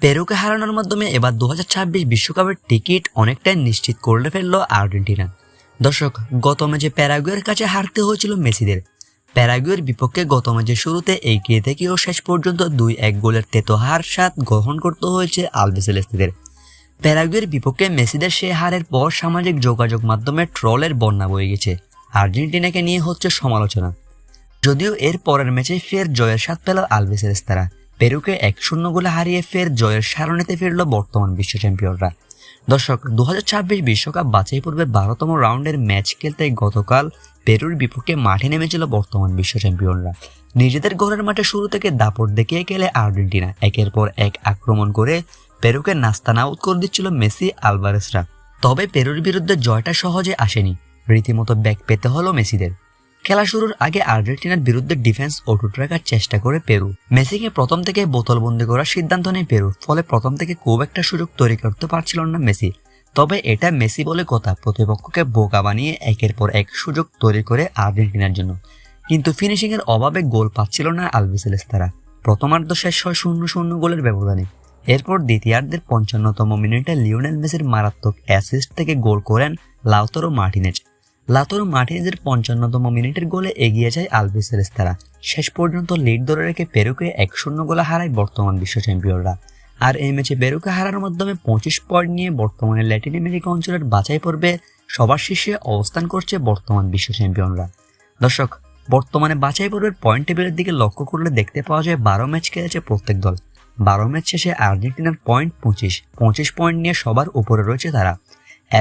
পেরুকে হারানোর মাধ্যমে এবার দু বিশ্বকাপের টিকিট অনেকটাই নিশ্চিত করে ফেলল আর্জেন্টিনা। দর্শক, গত ম্যাচে প্যারাগুয়ের কাছে হারতে হয়েছিল মেসিদের। প্যারাগুয়ের বিপক্ষে গত ম্যাচের শুরুতে এগিয়ে থেকেও শেষ পর্যন্ত দুই এক গোলের তেতো হার সাত গ্রহণ করতে হয়েছে আলবেসেলেস্তিদের প্যারাগুয়ের বিপক্ষে মেসিদের সে হারের পর সামাজিক যোগাযোগ মাধ্যমে ট্রলের বন্যা বয়ে গেছে। আর্জেন্টিনাকে নিয়ে হচ্ছে সমালোচনা। যদিও এর পরের ম্যাচে ফের জয়ের স্বাদ পেল আলবেসেলেস্তারা পেরুকে এক শূন্য গোলে হারিয়ে ফের জয়ের সারণীতে ফিরল বর্তমান বিশ্ব চ্যাম্পিয়নরা। দর্শক দু ছাব্বিশ বিশ্বকাপ বাছাই পূর্বে বারোতম রাউন্ডের ম্যাচ খেলতে গতকাল পেরুর বিপক্ষে মাঠে নেমেছিল বর্তমান বিশ্ব চ্যাম্পিয়নরা। নিজেদের ঘরের মাঠে শুরু থেকে দাপট দেখিয়ে গেলে আর্জেন্টিনা। একের পর এক আক্রমণ করে পেরুকে নাস্তানা আউট করে দিচ্ছিল মেসি আলভারেসরা। তবে পেরুর বিরুদ্ধে জয়টা সহজে আসেনি। রীতিমতো ব্যাক পেতে হলো মেসিদের। খেলা শুরুর আগে আর্জেন্টিনার বিরুদ্ধে ডিফেন্স অটুট রাখার চেষ্টা করে পেরু। মেসিকে প্রথম থেকে বোতলবন্দি করার সিদ্ধান্ত নেয় পেরু, ফলে প্রথম থেকে খুব একটা সুযোগ তৈরি করতে পারছিল না মেসি। তবে এটা মেসি বলে কথা, প্রতিপক্ষকে বোকা বানিয়ে একের পর এক সুযোগ তৈরি করে আর্জেন্টিনার জন্য। কিন্তু ফিনিশিং এর অভাবে গোল পাচ্ছিল না আলবিসেলেস্তারা প্রথমার্ধ শেষ হয় শূন্য শূন্য গোলের ব্যবধানে। এরপর দ্বিতীয়ার্ধের পঞ্চান্নতম মিনিটে লিওনেল মেসির মারাত্মক অ্যাসিস্ট থেকে গোল করেন লাউতরো মার্টিনেজ। লাতোর মার্টিনেজের পঞ্চান্নতম মিনিটের গোলে এগিয়ে যায় আলবিসেলেস্তারা শেষ পর্যন্ত লিড ধরে রেখে পেরুকে এক শূন্য গোলে হারায় বর্তমান বিশ্ব চ্যাম্পিয়নরা। আর এই ম্যাচে পেরুকে হারার মাধ্যমে পঁচিশ পয়েন্ট নিয়ে বর্তমানে ল্যাটিন আমেরিকা অঞ্চলের বাছাই পর্বে সবার শীর্ষে অবস্থান করছে বর্তমান বিশ্ব চ্যাম্পিয়নরা। দর্শক, বর্তমানে বাছাই পর্বের পয়েন্ট টেবিলের দিকে লক্ষ্য করলে দেখতে পাওয়া যায় বারো ম্যাচ খেলেছে প্রত্যেক দল। বারো ম্যাচ শেষে আর্জেন্টিনার পয়েন্ট পঁচিশ পঁচিশ পয়েন্ট নিয়ে সবার উপরে রয়েছে তারা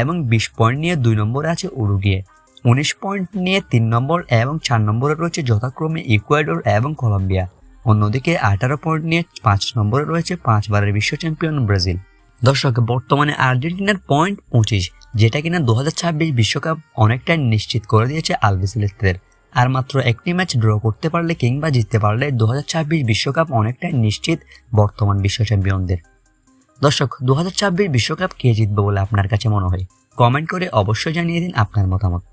এবং বিশ পয়েন্ট নিয়ে দুই নম্বরে আছে উরুগিয়ে। উনিশ পয়েন্ট নিয়ে তিন নম্বর এবং চার নম্বরে রয়েছে যথাক্রমে ইকুয়েডর এবং কলম্বিয়া। অন্যদিকে আঠারো পয়েন্ট নিয়ে পাঁচ নম্বরে রয়েছে পাঁচবারের বিশ্ব চ্যাম্পিয়ন ব্রাজিল। দর্শক, বর্তমানে আর্জেন্টিনার পয়েন্ট পঁচিশ, যেটা কিনা দু ছাব্বিশ বিশ্বকাপ অনেকটাই নিশ্চিত করে দিয়েছে আলবিসেলেস্তের আর মাত্র একটি ম্যাচ ড্র করতে পারলে কিংবা জিততে পারলে দু ছাব্বিশ বিশ্বকাপ অনেকটাই নিশ্চিত বর্তমান বিশ্ব চ্যাম্পিয়নদের। দর্শক দু ছাব্বিশ বিশ্বকাপ কে জিতবে বলে আপনার কাছে মনে হয়? কমেন্ট করে অবশ্যই জানিয়ে দিন আপনার মতামত।